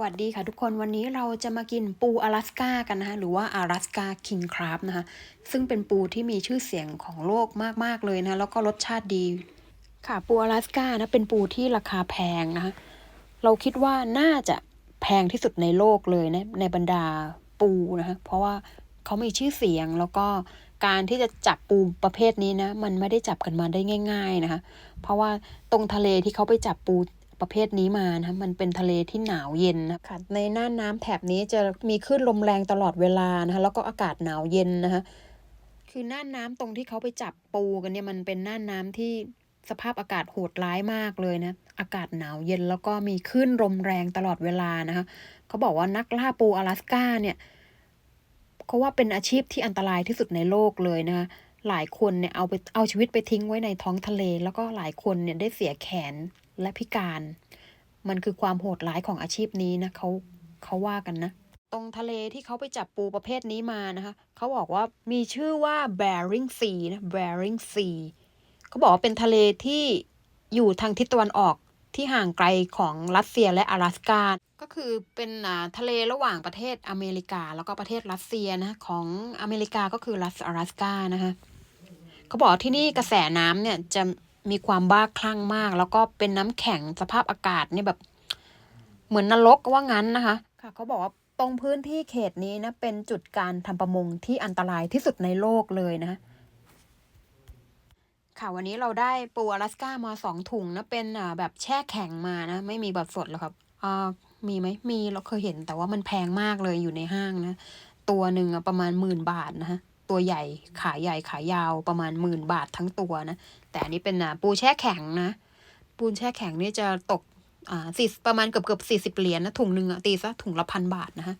วัสดีค่ะทุกคนวันนี้เราจะมากินปูอลาสกากันนะคะหรือว่าอลาสกาคิงคราฟนะคะซึ่งเป็นปูที่มีชื่อเสียงของโลกมากๆเลยนะแล้วก็รสชาติดี ค่ะปูอลาสกานะเป็นปูที่ราคาแพงนะคะเราคิดว่าน่าจะแพงที่สุดในโลกเลยนะในบรรดาปูนะคะเพราะว่าเขามีชื่อเสียงแล้วก็การที่จะจับปูประเภทนี้นะ มันไม่ได้จับกันมาได้ง่าย ๆนะคะ เพราะว่าตรงทะเลที่เขาไปจับปู ประเภทนี้มานะมันเป็นทะเลที่หนาวเย็นนะคะในน่านน้ำแถบนี้จะมีคลื่นลมแรงตลอดเวลานะคะแล้วก็อากาศหนาวเย็นนะคะคือน่านน้ำตรงที่เขาไปจับปูกันเนี่ยมันเป็นน่านน้ำที่สภาพอากาศโหดร้ายมากเลยนะ อากาศหนาวเย็นแล้วก็มีคลื่นลมแรงตลอดเวลานะคะเขาบอกว่านักล่าปูอลาสก้าเนี่ยเขาว่าเป็นอาชีพที่อันตรายที่สุดในโลกเลยนะคะหลายคนเนี่ยเอาไปเอาชีวิตไปทิ้งไว้ในท้องทะเล แล้วก็หลายคนเนี่ยได้เสียแขน และพิการ มันคือความโหดร้ายของอาชีพนี้นะเขาเขาว่ากันนะ ตรงทะเลที่เขาไปจับปูประเภทนี้มานะคะเขาบอกว่ามีชื่อว่า Bering Sea นะ Bering Sea เขาบอกว่าเป็นทะเลที่อยู่ทางทิศตะวันออกที่ห่างไกลของรัสเซียและ阿拉สกา ก็คือเป็นอ่าทะเลระหว่างประเทศอเมริกา แล้วก็ประเทศรัสเซียนะของอเมริกาก็คือรัส阿拉สกานะคะเขาบอกว่าที่นี่กระแสน้ำเนี่ยจะ มีความบ้าคลั่งมาก แล้วก็เป็นน้ำแข็งสภาพอากาศเนี่ยแบบ เหมือนนรกว่างั้นนะคะ ค่ะเขาบอกว่าตรงพื้นที่เขตนี้นะเป็นจุดการทำประมงที่อันตรายที่สุดในโลกเลยนะค่ะวันนี้เราได้ปูอลาสก้ามาสองถุงนะเป็นอ่าแบบแช่แข็งมานะ ไม่มีแบบสดหรอกครับอ่ามีไหมมีเราเคยเห็นแต่ว่ามันแพงมากเลยอยู่ในห้างนะ ตัวหนึ่งอะประมาณหมื่นบาทนะฮะ ตัวใหญ่ขาใหญ่ขายาวประมาณหมื่นบาททั้งตัวนะ แต่อันนี้เป็นปูแช่แข็งนะ ปูแช่แข็งนี่จะตกอ่าสี่ประมาณเกือบเกือบสี่สิบเหรียญนะถุงหนึ่งอะตีซะถุงละพันบาทนะฮะ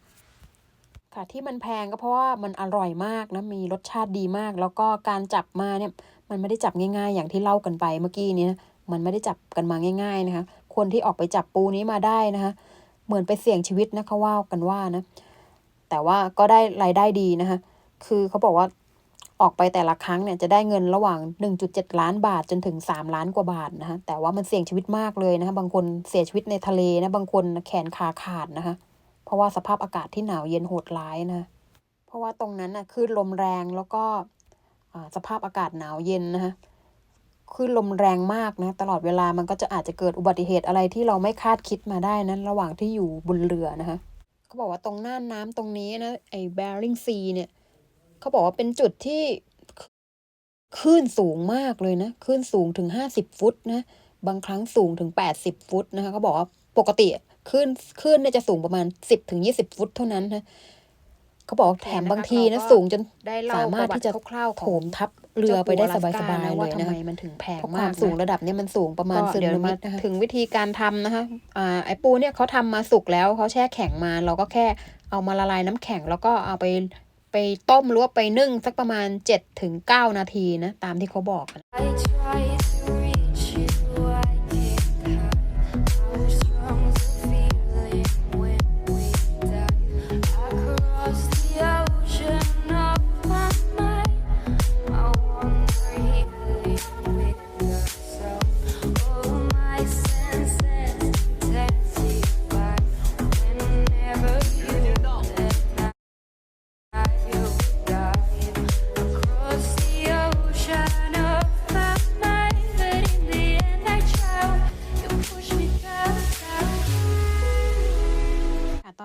ค่ะที่มันแพงก็เพราะว่ามันอร่อยมากนะมีรสชาติดีมาก แล้วก็การจับมาเนี่ยมันไม่ได้จับง่าย ๆ อย่างที่เล่ากันไปเมื่อกี้นี้นะมันไม่ได้จับกันมาง่าย ๆนะคะ คนที่ออกไปจับปูนี้มาได้นะคะ เหมือนไปเสี่ยงชีวิตนะเขาว่ากันว่านะ แต่ว่าก็ได้รายได้ดีนะคะ คือเขาบอกว่าออกไปแต่ละครั้งเนี่ยจะได้เงินระหว่าง 1.7 ล้านบาทจนถึง 3 ล้านกว่าบาทนะคะแต่ว่ามันเสี่ยงชีวิตมากเลยนะคะบางคนเสียชีวิตในทะเลนะบางคนแขนขาขาดนะคะเพราะว่าสภาพอากาศที่หนาวเย็นโหดร้ายนะเพราะว่าตรงนั้นน่ะคลื่นลมแรงแล้วก็สภาพอากาศหนาวเย็นนะคะคลื่นลมแรงมากนะตลอดเวลามันก็จะอาจจะเกิดอุบัติเหตุอะไรที่เราไม่คาดคิดมาได้นั้น ระหว่างที่อยู่บนเรือนะคะเขาบอกว่าตรงน่านน้ำตรงนี้นะไอ้ Bering Sea เนี่ย เขาบอกว่าเป็นจุดที่คลื่นสูงมากเลยนะคลื่นสูงถึงห้าสิบฟุตนะบางครั้งสูงถึงแปดสิบฟุตนะคะเขาบอกว่าปกติคลื่นคลื่นเนี่ยจะสูงประมาณสิบถึงยี่สิบฟุตเท่านั้นนะเขาบอกแถมบางทีนะสูงจนได้เล่าสามารถที่จะคร่าวๆโถของมทับเรือไปได้สบายเจ้ปูอลๆสก้เลยว่าทำนะไมคะมันถึงแพงเพราะคามมาวกสูงนะระดับเนี้มันสูงประมาณก็ซึเดี๋ยวนามิมานะคะถึงวิธีการทำนะคะอ่าไอปูเนี่ยเขาทำมาสุกแล้วเขาแช่แข็งมา เราก็แค่เอามาละลายน้ำแข็งแล้วก็เอาไป ไปต้มหรือว่าไปนึ่งสักประมาณ7ถึง9นาทีนะ ตามที่เขาบอกนะ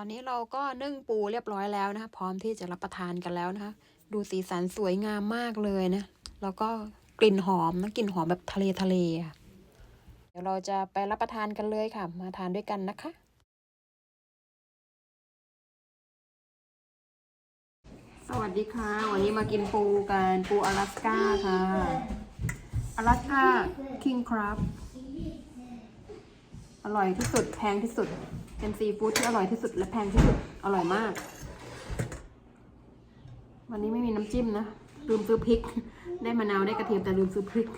อนนี้เราก็นึ่งปูเรียบร้อยแล้วนะคะ พร้อมที่จะรับประทานกันแล้วนะคะ ดูสีสันสวยงามมากเลยนะ แล้วก็กลิ่นหอมนะกลิ่นหอมแบบทะเลทะเลอะเดี๋ยวเราจะไปรับประทานกันเลยค่ะ มาทานด้วยกันนะคะสวัสดีค่ะ วันนี้มากินปูกันปูอลาสก้าค่ะอลาสก้าคิงครับ อร่อยที่สุด แพงที่สุด เป็นซีฟู้ดที่อร่อยที่สุดและแพงที่สุด อร่อยมาก วันนี้ไม่มีน้ำจิ้มนะ ลืมซื้อพริก ได้มะนาวได้กระเทียมแต่ลืมซื้อพริก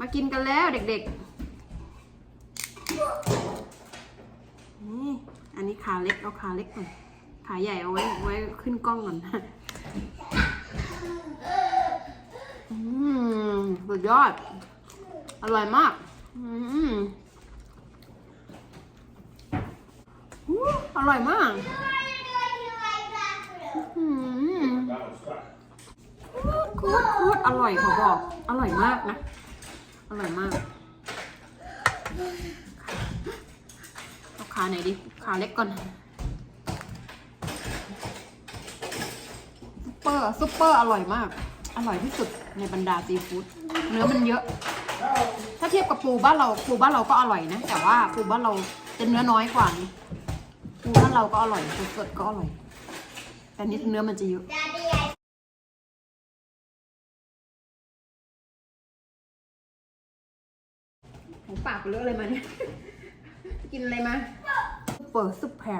มากินกันแล้วเด็กๆ นี่ อันนี้ขาเล็กเอาขาเล็กก่อน ขาใหญ่เอาไว้ไว้ขึ้นกล้องก่อนอืมสุดยอด อร่อยมาก อืมอร่อยมากอืมคตรโคตรอร่อยเขาบอก อร่อยมากนะ อร่อยมากเอาขาไหนดิขาเล็กก่อนซุปเปอร์ซุปเปอร์อร่อยมาก อร่อยที่สุดในบรรดาซีฟู้ดเนื้อมันเยอะ เทียบกับปูบ้านเราปูบ้านเราก็อร่อยนะ แต่ว่าปูบ้านเราจะเนื้อน้อยกว่านี่ปูบ้านเราก็อร่อยสดๆก็อร่อย แต่นี่เนื้อมันจะเยอะของปากไปเลือกอะไรมาเนี่ย กินอะไรมาเปิดซุปแพร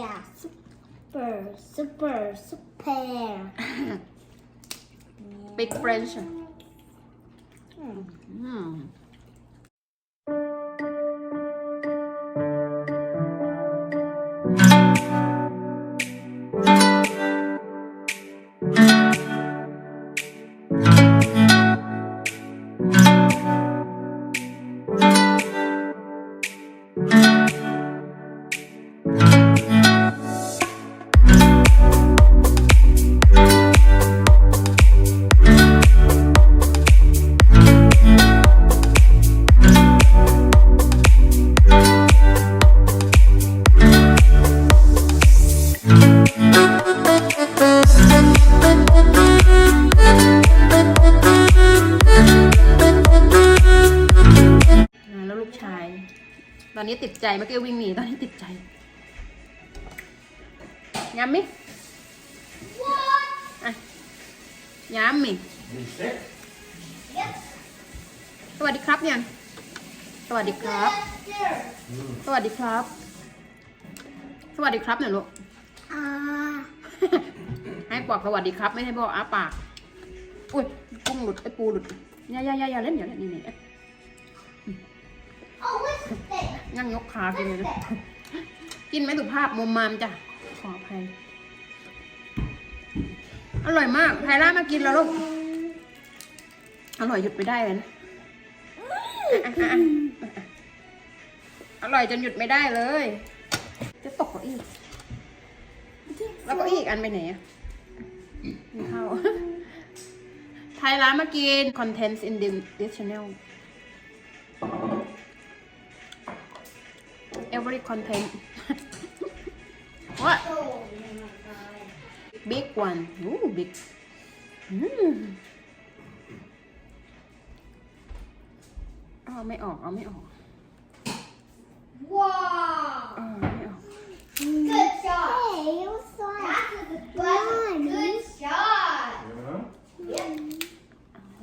Yeah, super, super, super. big French อืม อนนี้ติดใจเมื่อกี้วิ่งหนีตอนนี้ติดใจย้ำมิอะย้ำมิสวัสดีครับเนี่ยสวัสดีครับ สวัสดีครับ สวัสดีครับเนี่ยลูก Ah, ให้บอกสวัสดีครับ ไม่ให้บอกอ้าปากอุ้ยกุ้งหลุดไอ้ปูหลุดอย่าอย่าอย่าอย่าเล่นอย่าเล่นนี่นี่ oh, what's this? งั้งยกขากินเลยนะกินไม่สุภาพมุมมามจ้ะ ขออภัย อร่อยมากไทล่ามากินแล้วลูก อร่อยหยุดไม่ได้เลยนะอร่อยจนหยุดไม่ได้เลย จะตกเก้าอี้แล้วก็อีกอันไปไหนอะไม่เข้าไทยร้านมากิน contents in this channel every content what Oh my god. big one ooh big อืมเอาไม่ออกเอาไม่ออก Wow. เอาไม่ออก Good shot. Hey, it was fun. That's a good, that's a good shot.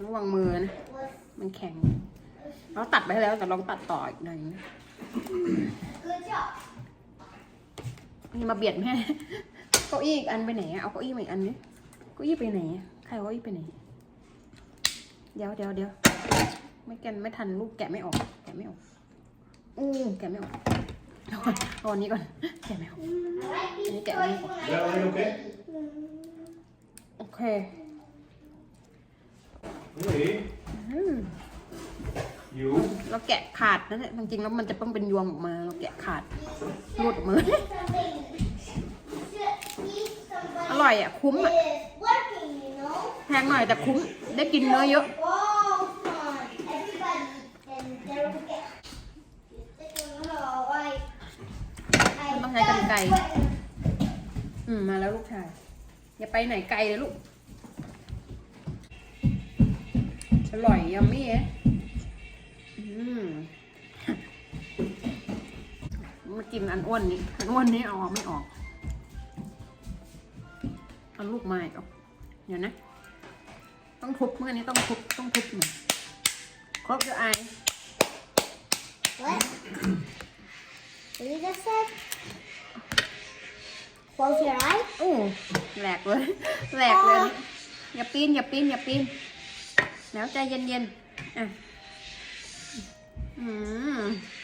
ระวังมือนะ มันแข็ง เราตัดไปแล้วแต่ลองตัดต่ออีกหน่อยนะ Good job. นี่มาเบียดแม่เก้าอี้อีกอันไปไหนอะเอาเก้าอี้มาอีกอันนี้เก้าอี้ไปไหนอะใครเอาเก้าอี้ไปไหน เดี๋ยวเดี๋ยวเดี๋ยวไม่แกนไม่ทันลูกแกะไม่ออก แกะไม่ออก อู้แกะไม่ออกเอาก่อนเอาอันนี้ก่อน แกะไม่ออก I like these Look at toys me. when I Is that one okay? โอเค Really? อืม You? เราแกะขาดนั่นแหละจริงๆแล้วมันจะต้องเป็นยวงออกมา เราแกะขาดรูดออกมือ something. Eat somebody อร่อยอะ คุ้มอะ is working, you know. แพงหน่อยแต่คุ้ม ได้กินเนื้อเยอะ Wow, fun. Everybody and they'll get. Oh, I. I มันต้องใช้กรรไกรอืม มาแล้วลูกชาย อย่าไปไหนไกลเลยลูก อร่อยยัมมี่เอ๊ะอื มมากินอันอ้วนนี้อันอ้วนนี้เอาออกไม่ออกเอาลูกไม้ออกเดี๋ยวนะ ต้องทุบเมื่อนี้ต้องทุบต้องทุบหน่อยครบจะอาย What? What you just said? Close your eye? โอ้แหลกเลยแหลกเลย อย่าปีนอย่าปีนอย่าปีนแล้วใจเย็นๆอะ อืม